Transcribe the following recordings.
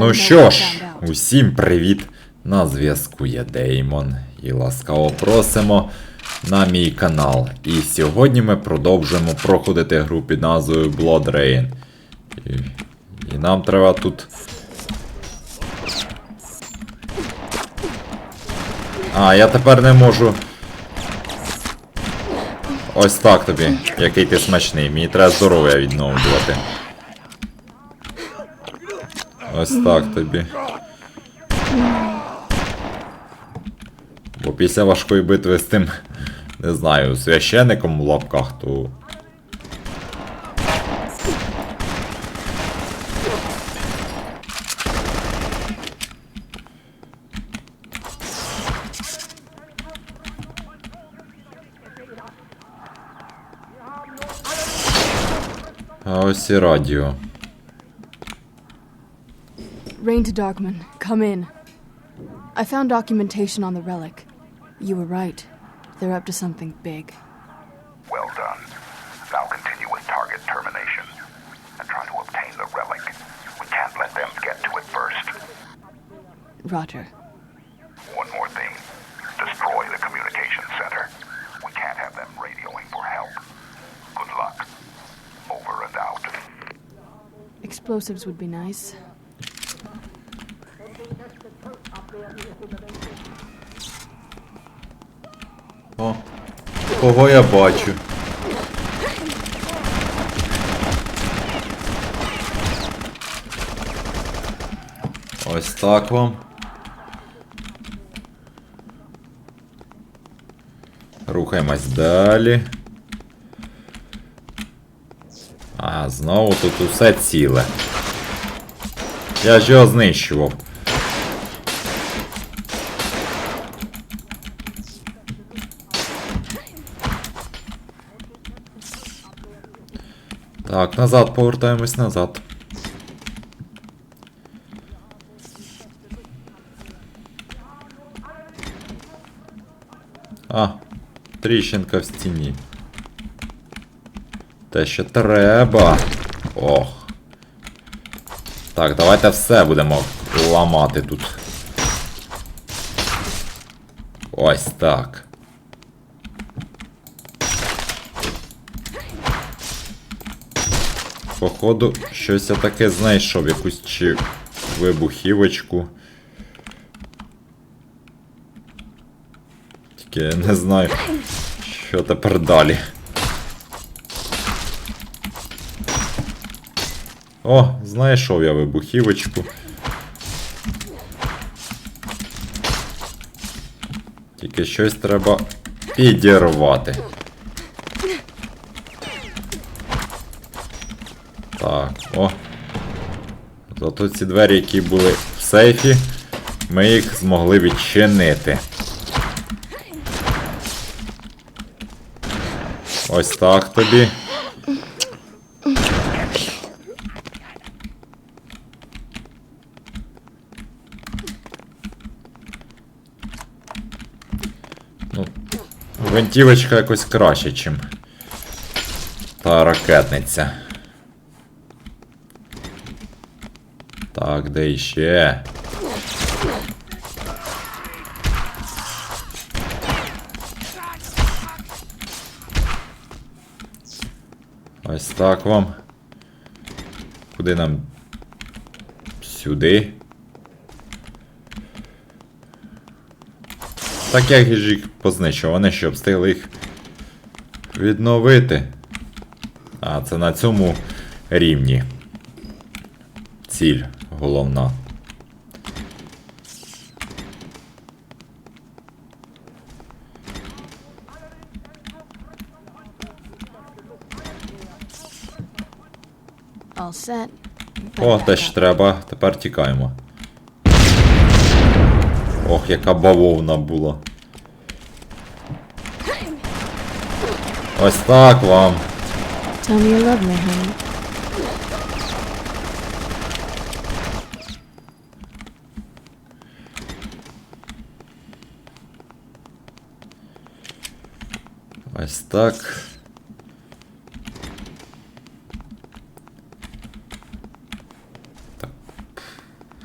Ну що ж, усім привіт! На зв'язку є Деймон і ласкаво просимо на мій канал. І сьогодні ми продовжуємо проходити гру під назвою Blood Rain. І, і нам треба тут. А, я тепер не можу. Ось так тобі, який ти смачний. Мені треба здоров'я відновлювати. Ось так тобі. Бо після важкої битви з тим, не знаю, священником в лапках, то. А ось і радіо. Rain to Darkman, come in. I found documentation on the relic. You were right. They're up to something big. Well done. Now continue with target termination and try to obtain the relic. We can't let them get to it first. Roger. One more thing. Destroy the communication center. We can't have them radioing for help. Good luck. Over and out. Explosives would be nice. Кого я бачу? Ось так вам. Рухаємось далі. А, знову тут усе ціле. Я ж його знищував. Так, назад повертаємось назад. А, тріщинка в стіні. Те, що треба. Ох. Так, давайте все будемо ламати тут. Ось так. Походу, щось я таке знайшов, якусь чи вибухівочку. Тільки я не знаю, що тепер далі. О, знайшов я вибухівочку. Тільки щось треба підірвати. Так, о. Зато ці двері, які були в сейфі, ми їх змогли відчинити. Ось так тобі. Ну, гвинтівочка якось краще, чим та ракетниця. Так, де іще? Ось так вам. Куди нам? Сюди. Так як ж їх познищив, вони що, встигли їх відновити. А, це на цьому рівні. Ціль головна. О, те up. треба, тепер тікаємо. Ох, яка бавовна була. Ось так вам. Tell me you love me, honey. Ось так.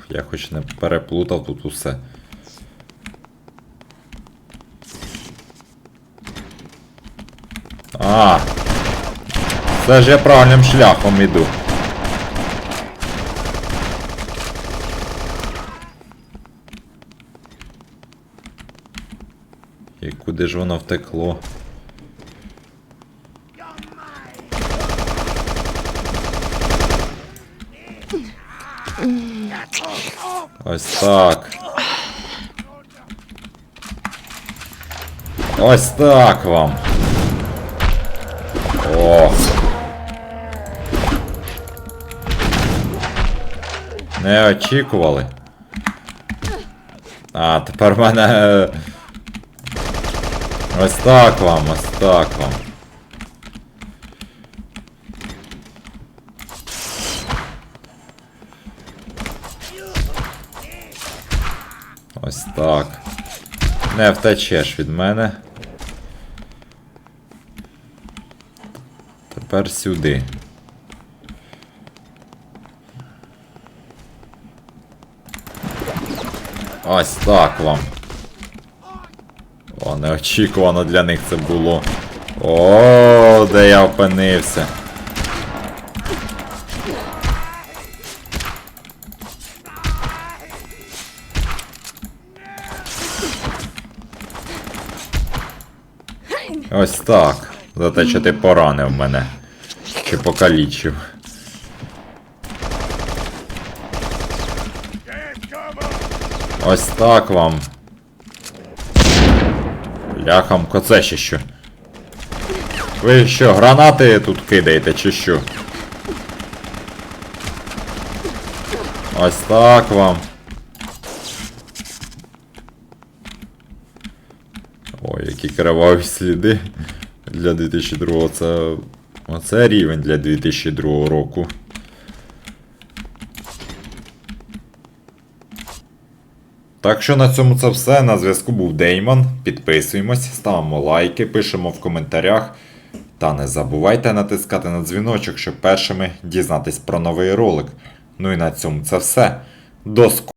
Я хоч не переплутав тут усе. А. Це ж я правильним шляхом іду. І куди ж воно втекло? Ось так. Ось так вам. О. Не очікували. А, тепер в мене. е, Ось так вам, ось так вам. Ось так. Не втечеш від мене. Тепер сюди. Ось так вам. О, неочікувано для них це було. О, де я опинився. Ось так. За те, що ти поранив мене. Чи покалічив. Ось так вам. Ляхамко, це ще що? Ви що, гранати тут кидаєте, чи що? Ось так вам. Ой, які криваві сліди для 2002 це. Оце рівень для 2002 року. Так що на цьому це все. На зв'язку був Деймон. Підписуємось, ставимо лайки, пишемо в коментарях. Та не забувайте натискати на дзвіночок, щоб першими дізнатись про новий ролик. Ну і на цьому це все. До скорого!